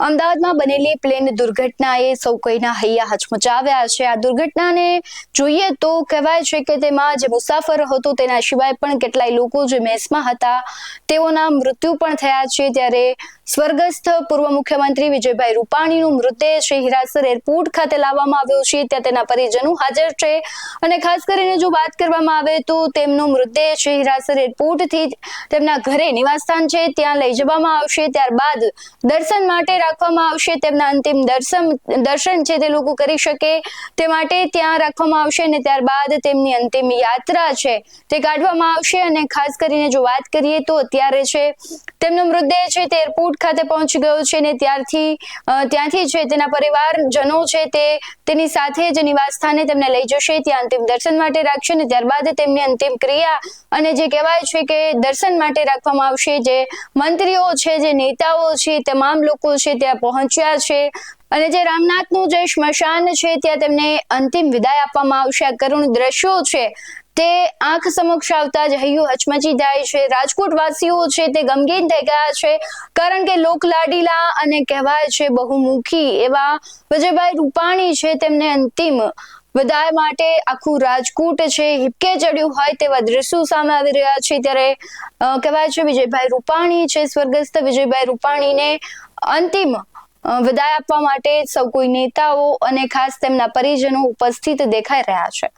અમદાવાદમાં બનેલી પ્લેન દુર્ઘટનાએ સૌ કોઈના હૈયા હચમચાવ્યા છે. આ દુર્ઘટનાને જોઈએ તો કહેવાય છે કે તેમાં જે મુસાફર હતો તેના સિવાય પણ કેટલાય લોકો જે મેસમાં હતા તેઓના મૃત્યુ પણ થયા છે. ત્યારે સ્વર્ગસ્થ પૂર્વ મુખ્યમંત્રી વિજયભાઈ રૂપાણીનું મૃતદેહ શ્રી હિરાસર એરપોર્ટ ખાતે લાવવામાં આવ્યો છે. ત્યાં તેના પરિજનો હાજર છે અને ખાસ કરીને જો વાત કરવામાં આવે તો તેમનો મૃતદેહ શ્રી હિરાસર એરપોર્ટથી તેમના ઘરે નિવાસસ્થાન છે. ત્યાં લઈ જવામાં આવશે. ત્યારબાદ દર્શન માટે રાખવામાં આવશે. તેમના અંતિમ દર્શન દર્શન છે તે લોકો કરી શકે તે માટે ત્યાં રાખવામાં આવશે અને ત્યારબાદ તેમની અંતિમ યાત્રા છે તે કાઢવામાં આવશે. અને ખાસ કરીને જો વાત કરીએ તો અત્યારે છે તેમનો મૃતદેહ છે તે એરપોર્ટ ખાતે પહોંચી ગયો છે અને ત્યારથી ત્યાંથી જે તેના પરિવારજનો છે તે તેની સાથે જ નિવાસ સ્થાને તેમને લઈ જશે, ત્યાં અંતિમ દર્શન માટે રાખશે અને ત્યારબાદ તેમની અંતિમ ક્રિયા અને જે કહેવાય છે કે દર્શન માટે રાખવામાં આવશે, જે મંત્રીઓ છે, જે નેતાઓ છે તમામ લોકો છે ત્યાં પહોંચ્યા છે. અને જે રામનાથનું જે સ્મશાન છે, ત્યાં તેમને અંતિમ વિદાય આપવામાં આવશે. આ કરુણ દ્રશ્યો છે, તે આંખ સમક્ષ આવતા જ હૈયું હચમચી જાય છે. રાજકોટ વાસીઓ છે, તે ગમગીન થઈ ગયા છે, કારણ કે લોકલાડીલા અને કહેવાય છે, બહુમુખી એવા વિજયભાઈ રૂપાણી છે, તેમને અંતિમ વિદાય માટે આખું રાજકોટ છે, હિપકે ચડ્યું હોય તેવા દ્રશ્યો સામે આવી રહ્યા છે. ત્યારે કહેવાય છે, વિજયભાઈ રૂપાણી છે, સ્વર્ગસ્થ વિજયભાઈ રૂપાણીને અંતિમ વિદાય આપવા માટે સૌ કોઈ નેતાઓ અને ખાસ તેમના પરિજનો ઉપસ્થિત દેખાઈ રહ્યા છે.